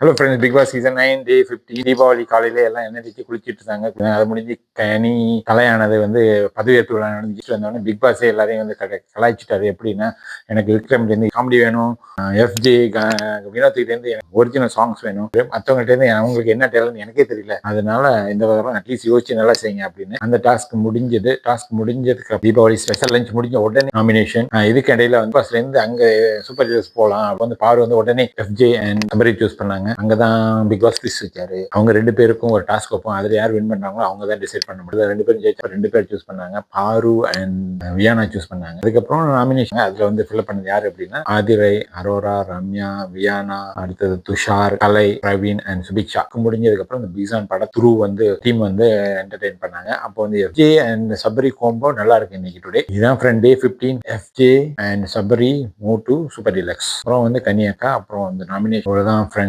Hello friends Bigg Boss season nine day fifty Deepavali காலையில எல்லாம் எண்ணெய் தேய்ச்சி குளிச்சிட்டு இருந்தாங்க அது முடிஞ்சு கனி கலையானது வந்து பதவியேற்பு விழா நடந்துச்சு வந்தோடனே பிக் பாஸே எல்லாரையும் வந்து கல- கலாய்ச்சிட்டாரு. எப்படின்னா எனக்கு விக்ரம்லேருந்து காமெடி வேணும். எஃப்ஜி வினோத்துக்கிட்டேருந்து ஒரிஜினல் சாங்ஸ் வேணும். மற்றவங்கள்ட்டேருந்து அவங்களுக்கு என்ன டேலண்ட் எனக்கே தெரியல. அதனால இந்த வாரம் அட்லீஸ்ட் யோசிச்சு நல்லா செய்யுங்க அப்படின்னு. அந்த டாஸ்க் முடிஞ்சது. டாஸ்க் முடிஞ்சதுக்கு தீபாவளி ஸ்பெஷல் லஞ்ச் முடிஞ்ச உடனே நாமினேஷன் இதுக்கு இடையில வந்து ஃபர்ஸ்ட்ல இருந்து அங்க சூப்பர் ஹீரோஸ் போகலாம் அப்போ வந்து பாரு வந்து உடனே எஃப்ஜே அண்ட் சபரி சூஸ் பண்ணாங்க. அங்கதான் பிக் பாஸ் குவிஸ் வச்சாரு அவங்க ரெண்டு பேருக்கும் ஒரு டாஸ்க் வைப்போம். அதுல யார் வின் பண்றாங்களோ அவங்க தான் டிசைட் பண்ண முடியும். ரெண்டு பேரும் ஜெயிச்சா ரெண்டு பேர் சூஸ் பண்ணாங்க. பாரு அண்ட் வியானா சூஸ் பண்ணாங்க. அதுக்கப்புறம் நாமினேஷன் அதுல வந்து ஃபில்அப் பண்ணது யாரு அப்படின்னா? ஆதிரை அரோரா ரம்யா வியானா. அடுத்தது துஷார் கலை பிரவீன் அண்ட் சுபிக்ஷா. முடிஞ்சதுக்கு அப்புறம் இந்த பீசான் பட த்ரூ வந்து டீம் வந்து என்டர்டெயின் பண்ணாங்க. அப்போ வந்து எஃப்ஜே அண்ட் சபரி கோம்போ நல்லா இருக்கு இன்னைக்கு டுடே இதான் friend day fifteen FJ and Sabari மூ டு சூப்பர் டிலக்ஸ் அப்புறம் வந்து கன்னியாக்கா அப்புறம் வந்து நாமினேஷன் தான் ஃப்ரெண்ட்ஸ்